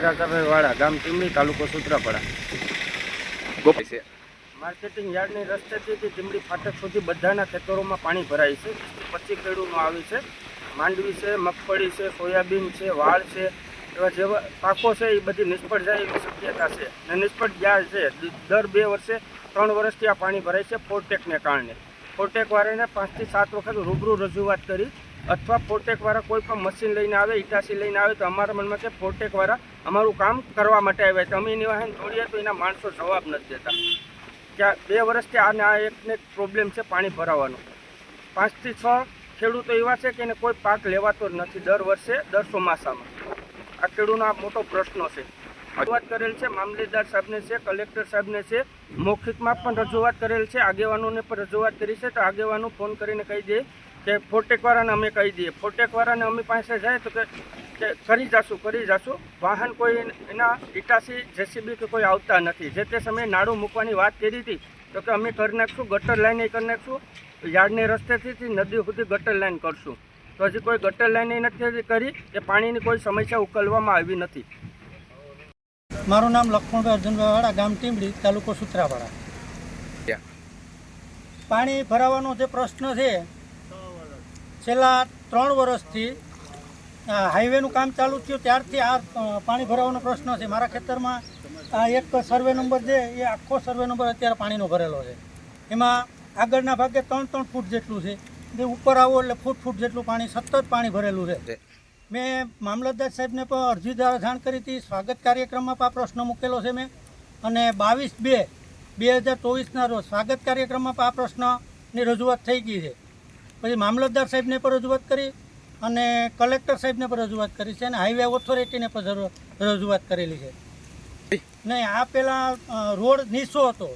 રાજાભાઈ વાળા ગામ ટીમડી તાલુકો સુત્રાપાડા. છે માર્કેટિંગ યાર્ડની રસ્તેથી તે ટીમડી ફાટક સુધી બધાના ખેતરોમાં પાણી ભરાય છે. પચીસ ખેડૂમાં આવે છે. માંડવી છે, મગફળી છે, સોયાબીન છે, વાળ છે, એવા જેવા પાકો છે, એ બધી નિષ્ફળ જાય એવી શક્યતા છે. અને નિષ્ફળ ગયા છે. દર બે વર્ષે ત્રણ વર્ષથી આ પાણી ભરાય છે ફોરટેકને કારણે. ફોરટેકવાળાને પાંચથી સાત વખત રૂબરૂ રજૂઆત કરી અથવા ફોરટેકવાળા કોઈ પણ મશીન લઈને આવે ઇટાસી લઈને આવે, તો અમારા મનમાં કે ફોરટેકવાળા અમારું કામ કરવા માટે આવ્યા છે. અમે એની વાહન દોડીએ તો એના માણસો જવાબ નથી દેતા. ક્યાં બે વર્ષથી આને આ એકને એક પ્રોબ્લેમ છે પાણી ભરાવાનો. પાંચથી છ ખેડૂતો એવા છે કે એને કોઈ પાક લેવાતો નથી દર વર્ષે, દર ચોમાસામાં. આ ખેડૂતનો આ મોટો પ્રશ્ન છે. રજૂઆત કરેલ છે મામલેદાર સાહેબને છે, કલેક્ટર સાહેબને છે, મૌખિકમાં પણ રજૂઆત કરેલ છે, આગેવાનોને પણ રજૂઆત કરી છે, તો આગેવાનો ફોન કરીને કહી દે કે ફોટેકવાળાને અમે કહી દઈએ. ફોટેકવાળાને અમે પાસે જાય તો કે કરી જશું કરી જશું. વાહન કોઈ એના ઇટાસી જેસીબી કે કોઈ આવતા નથી. જે તે સમયે નાડું મૂકવાની વાત કરી હતી તો કે અમે કરી નાખશું ગટર લાઈન એ કરી નાખશું. યાર્ડની રસ્તેથી નદી સુધી ગટર લાઈન કરશું. તો હજી કોઈ ગટર લાઈન એ નથી કરી કે પાણીની કોઈ સમસ્યા ઉકેલવામાં આવી નથી. મારું નામ લક્ષ્મણભાઈ અર્જુનભાઈ વાળા ગામ ટીમડી તાલુકો સુત્રાપાડા ક્યાં? પાણી ભરાવાનો જે પ્રશ્ન છે છેલ્લા ત્રણ વર્ષથી આ હાઈવેનું કામ ચાલુ થયું. ત્યારથી આ પાણી ભરાવાનો પ્રશ્ન છે. મારા ખેતરમાં આ એક સર્વે નંબર છે એ આખો સર્વે નંબર અત્યારે પાણીનો ભરેલો છે. એમાં આગળના ભાગે ત્રણ ત્રણ ફૂટ જેટલું છે. જે ઉપર આવો એટલે ફૂટ ફૂટ જેટલું પાણી સતત પાણી ભરેલું છે. છે. મેં મામલતદાર સાહેબને પણ અરજી દ્વારા જાણ કરી હતી. સ્વાગત કાર્યક્રમમાં પણ આ પ્રશ્ન મૂકેલો છે મેં. અને બાવીસ બે બે હજાર ચોવીસના રોજ સ્વાગત કાર્યક્રમમાં પણ આ પ્રશ્નની રજૂઆત થઈ ગઈ છે. પછી મામલતદાર સાહેબને પણ રજૂઆત કરી અને કલેક્ટર સાહેબને પણ રજૂઆત કરી છે અને હાઈવે ઓથોરિટીને પણ રજૂઆત કરેલી છે. નહીં આ પહેલાં રોડ નીચો હતો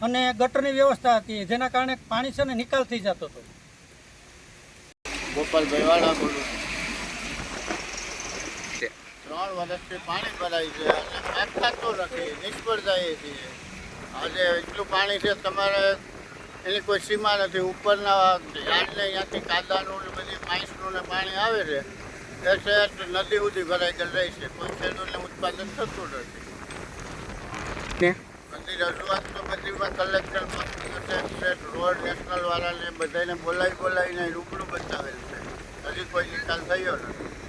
અને ગટરની વ્યવસ્થા હતી જેના કારણે પાણી છે ને નિકાલ થઈ જતો હતો. ગોપાલભાઈ વાળા બોલું. ત્રણ વર્ષથી પાણી ભરાય છે અને કાંઈ થતું નથી નિષ્ફળ જાય છીએ આજે એટલું પાણી છે તમારે એની કોઈ સીમા નથી. ઉપરના યાર્ડને ત્યાંથી કાદાનું ને બધી માઇસનું ને પાણી આવે છે. એ શહેર નદી સુધી ભરાઈ ગયેલ રહી છે. કોઈ ખેડૂતને ઉત્પાદન થતું નથી. બધી રજૂઆત તો બધીમાં કલેક્ટરમાં. રોડ નેશનલ વાળાને બધાને બોલાવી બોલાવીને રૂબરૂ બતાવેલ છે. હજી કોઈ નિકાલ થયો નથી.